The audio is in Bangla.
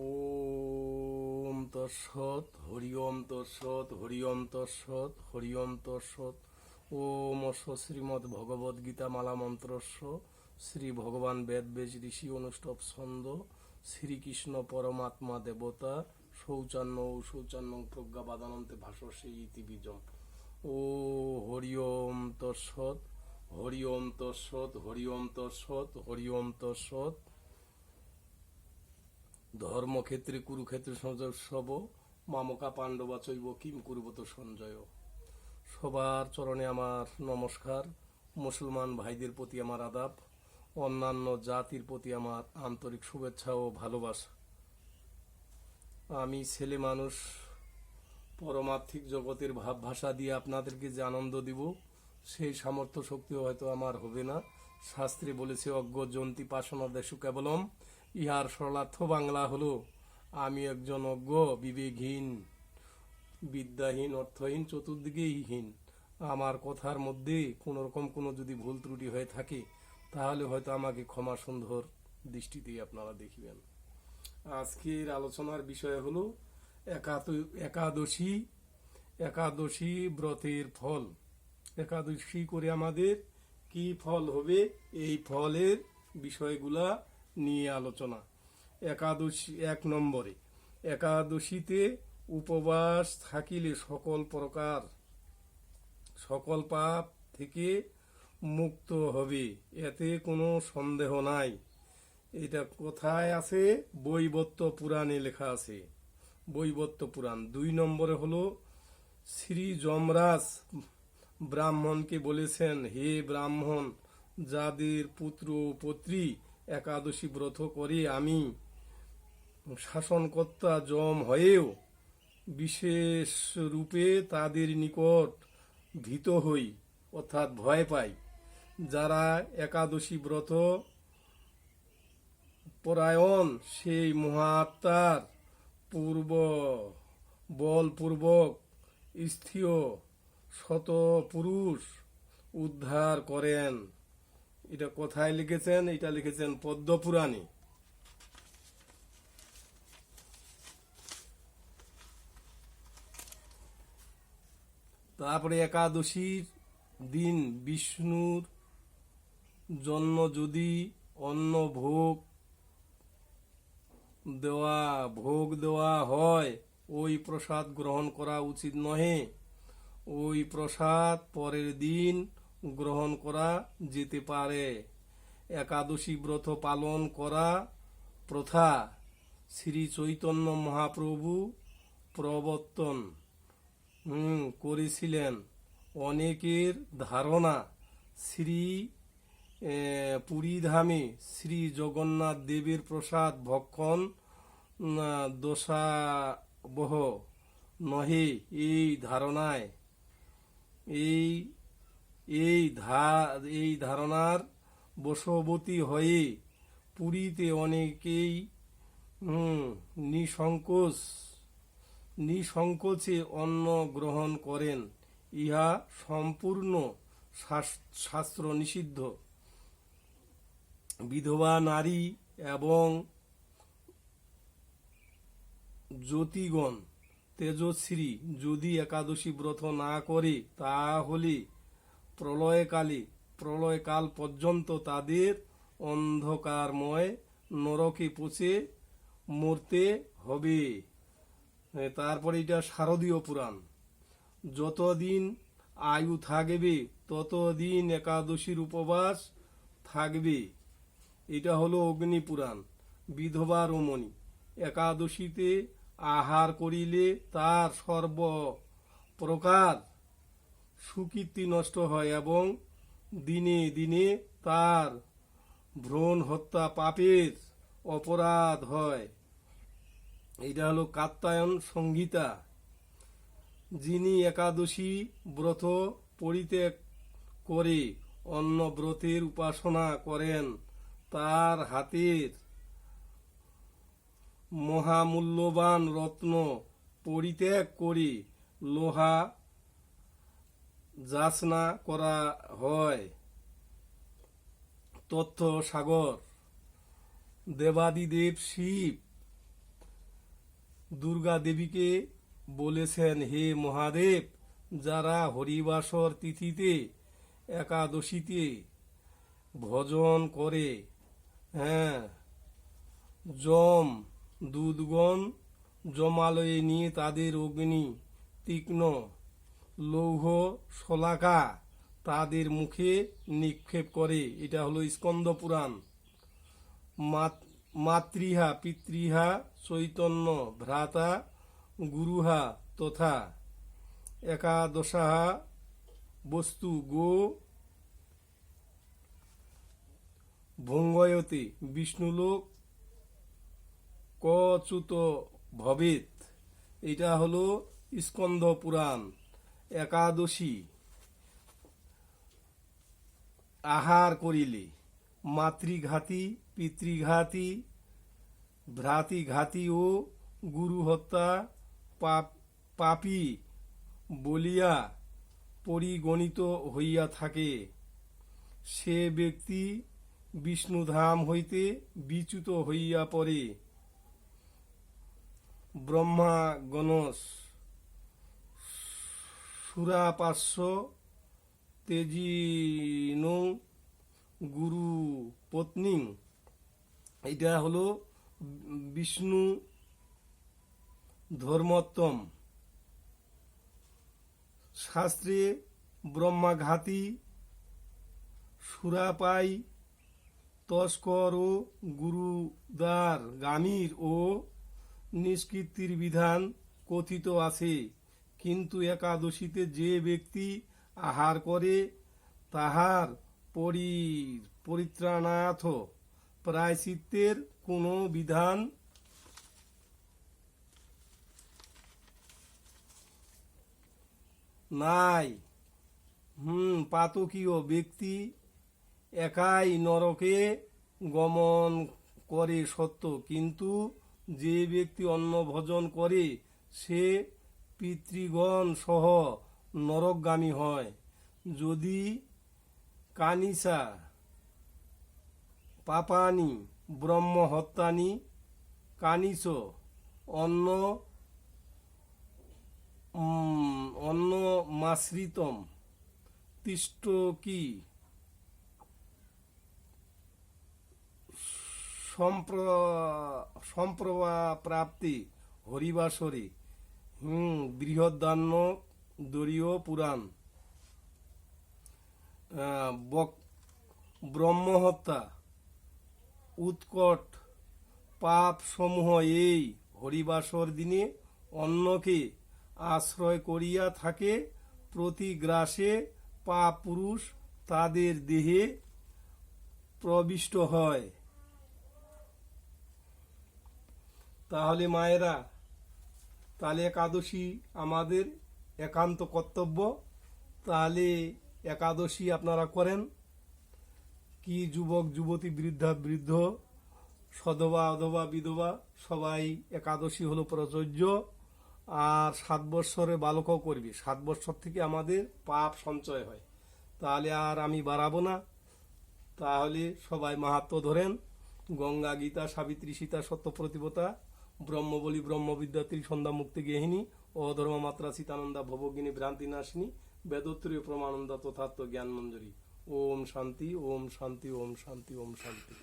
ওম তৎসৎ, হরি ওম তৎসৎ, হরি ওম তৎসৎ, হরি ওম তৎসৎ। ওম অস্ব শ্রীমদ্ ভগবদ গীতা মালা মন্ত্রস্য। শ্রী ভগবান বেদ বেজ ঋষি অনুষ্ঠব ছন্দ। শ্রীকৃষ্ণ পরমাত্মা দেবতা। শৌচান্ন ও শৌচান্ন প্রজ্ঞা বাদানন্তে ভাষসে ইতি বীজম ও হরি ওম তৎসৎ, হরি ওম তৎসৎ, হরি ওম তৎসৎ, হরি ওম তৎসৎ। ধর্মক্ষেত্রে কুরুক্ষেত্রে সব। মামকা পাণ্ডবা চৈব, কিম কুরুবত সঞ্জয়। সবার চরণে আমার নমস্কার। মুসলমান ভাইদের প্রতি আমার আদাব। অন্যান্য জাতির প্রতি আমার আন্তরিক শুভেচ্ছা ও ভালোবাসা। আমি ছেলে মানুষ, পরমার্থিক জগতের ভাব ভাষা দিয়ে আপনাদেরকে যে আনন্দ দিব, সেই সামর্থ্য শক্তি হয়তো আমার হবে না। শাস্ত্রে বলেছে, অজ্ঞ জন্তি পাশনা দেশু কেবলম। ইহার সরলার্থ বাংলা হলো, আমি একজন অজ্ঞ, বিবেকহীন, বিদ্যাহীন, অর্থহীন চতুর্দিকেই হীন আমার কথার মধ্যে কোনো রকম কোনো যদি ভুল ত্রুটি হয়ে থাকে, তাহলে হয়তো আমাকে ক্ষমা সুন্দর দৃষ্টিতেই আপনারা দেখিবেন। আজকের আলোচনার বিষয় হলো একাদ- একাদশী একাদশী ব্রতের ফল। একাদশী করে আমাদের কি ফল হবে? এই ফলের বিষয়গুলা নিয়ে আলোচনা। একাদশী এক নম্বরে, একাদশীতে উপবাস থাকিলে সকল প্রকার, সকল পাপ থেকে মুক্ত হবে, এতে কোনো সন্দেহ নাই। এটা কোথায় আছে? বৈবত্য পুরাণে লেখা আছে। বৈবত্য পুরাণ। দুই নম্বরে হলো, শ্রী যমরাজ ব্রাহ্মণকে বলেছেন, হে ব্রাহ্মণ, যাদের পুত্র পত্রী একাদশী ব্রত করে আমি শাসনকর্তা জম হয়েও বিশেষ রূপে তাদের নিকট ভীত হই, অর্থাৎ ভয় পাই। যারা একাদশী ব্রত পরায়ণ সেই মহাত্মার পূর্ব বলপূর্বক স্থির শত পুরুষ উদ্ধার করেন। এটা কোথায় লিখেছেন? এটা লিখেছেন পদ্মপুরাণে। তারপরে একাদশীর দিন বিষ্ণুর জন্য যদি অন্ন ভোগ দেওয়া ভোগ দেওয়া হয়, ওই প্রসাদ গ্রহণ করা উচিত নহে। ওই প্রসাদ পরের দিন গ্রহণ করা, যেতে পারে। একাদশী ব্রত পালন করা, প্রথা শ্রী চৈতন্য মহাপ্রভু প্রবর্তন। করেছিলেন। অনেকের ধারণা শ্রী পুরীধামে শ্রী জগন্নাথ দেবের প্রসাদ ভক্ষণ দোষাবহ নহে এই ধারণায়। এই এই ধা, এই ধারণার বশবতী হয়ে পুরীতে অনেকেই নিসংকোচ, নিসংকোচে অন্ন গ্রহণ করেন। ইহা সম্পূর্ণ শাস- শাস্ত্র নিষিদ্ধ। বিধবা, নারী এবং জ্যোতিগণ, তেজশ্রী যদি একাদশী ব্রত না করে, তাহলে প্রলয়কালে, প্রলয়কাল পর্যন্ত তাদের অন্ধকারময় নরকে পচে মরতে হবে। তারপরে এটা শারদীয় পুরাণ। যতদিন আয়ু থাকবে, ততদিন একাদশীর উপবাস থাকবে। এটা হলো অগ্নি পুরাণ, বিধবা রমণী। একাদশীতে আহার করিলে তার সর্ব প্রকার সুকীর্তি নষ্ট হয় এবং দিনে দিনে তার ভ্রূণ হত্যা পাপের অপরাধ হয়। এটা হলো কাত্তায়ন সংহিতা যিনি একাদশী ব্রত পরিত্যাগ করে অন্য ব্রতের উপাসনা করেন, তার হাতের মহামূল্যবান রত্ন পরিত্যাগ করে লোহা যাচনা করা হয়। তথ্য সাগর, দেবাদিদেব শিব, দুর্গা দেবীকে বলেছেন, হে মহাদেব, যারা হরিবাসর তিথিতে, একাদশীতে ভজন করে হ্যাঁ জম দুধগণ, জমালয়ে নিয়ে তাদের অগ্নি তীক্ষ্ণ লৌহ শলাকা তাদের মুখে নিক্ষেপ করে। এটা হলো স্কন্দ পুরাণ। মাত- মাতৃহা, পিতৃহা, চৈতন্য, ভ্রাতা, গুরুহা তথা একাদশাহা, বস্তু গো, ভঙ্গয়তে বিষ্ণুলোক কচুত ভবেত। এটা হলো স্কন্দ পুরাণ। একাদশী। আহার করিলে মাতৃঘাতী, পিতৃঘাতী, ভ্রাতৃঘাতী ও গুরু হত্যা পাপ- বলিয়া পরিগণিত হইয়া থাকে। সে ব্যক্তি বিষ্ণুধাম হইতে বিচ্যুত হইয়া পড়ে। ব্রহ্মা গণস সুরাপার্শ্ব তেজিন গুরু পত্নী। এটা হলো বিষ্ণু ধর্মোত্তম। শাস্ত্রে ব্রহ্মাঘাতী, সুরাপাই, তস্কর ও গুরুদার গামীর ও নিষ্কৃতির বিধান কথিত আছে। কিন্তু একাদশীতে যে ব্যক্তি আহার করে, তাহার পরি পরিত্রাণার্থ প্রায়শ্চিত্তের কোনো বিধান নাই। হুম, পাতকীয় ব্যক্তি একাই নরকে গমন করে সত্য, কিন্তু যে ব্যক্তি অন্ন ভোজন করে, সে পিতৃগণ সহ নরকগামী হয়। যদি কানিসা পাপানি ব্রহ্ম হত্যানি কানিস অন্ন উম, অন্ন মাশ্রিতম তিষ্ট কি? সম্প্রবা প্রাপ্তি হরিবাসরে। হুম, বৃহদান্য দরীয় পুরাণ। ব্রহ্মহত্যা, উৎকট পাপ সমূহ এই হরিবাসর দিনে অন্যকে আশ্রয় করিয়া থাকে, প্রতি গ্রাসে পাপ পুরুষ তাদের দেহে প্রবিষ্ট হয়। তাহলে মায়েরা তাহলে একাদশী আমাদের একান্ত কর্তব্য। তাহলে একাদশী আপনারা করেন। কি যুবক, যুবতী, বৃদ্ধা, বৃদ্ধ, সধবা, অধবা, বিধবা, সবাই একাদশী হলো প্রযোজ্য। আর সাত বৎসরে বালকও করবে। সাত বৎসর থেকে আমাদের পাপ সঞ্চয় হয়। তাহলে আর আমি বাড়াবো না। তাহলে সবাই মাহাত্ম ধরেন। গঙ্গা, গীতা, সাবিত্রী, সীতা, সত্য সত্যপ্রতিভতা ব্রহ্মবলী ব্রহ্মবিদ্যা সন্ধ্যা মুক্তি গেহিনী, অধর্ম মাত্রা সীতানন্দা ভবগিনী ভ্রান্তি নাশিনী, বেদত্রীয় প্রমানন্দা তথার্থ জ্ঞান মঞ্জুরি ওম শান্তি ওম শান্তি ওম শান্তি ওম শান্তি।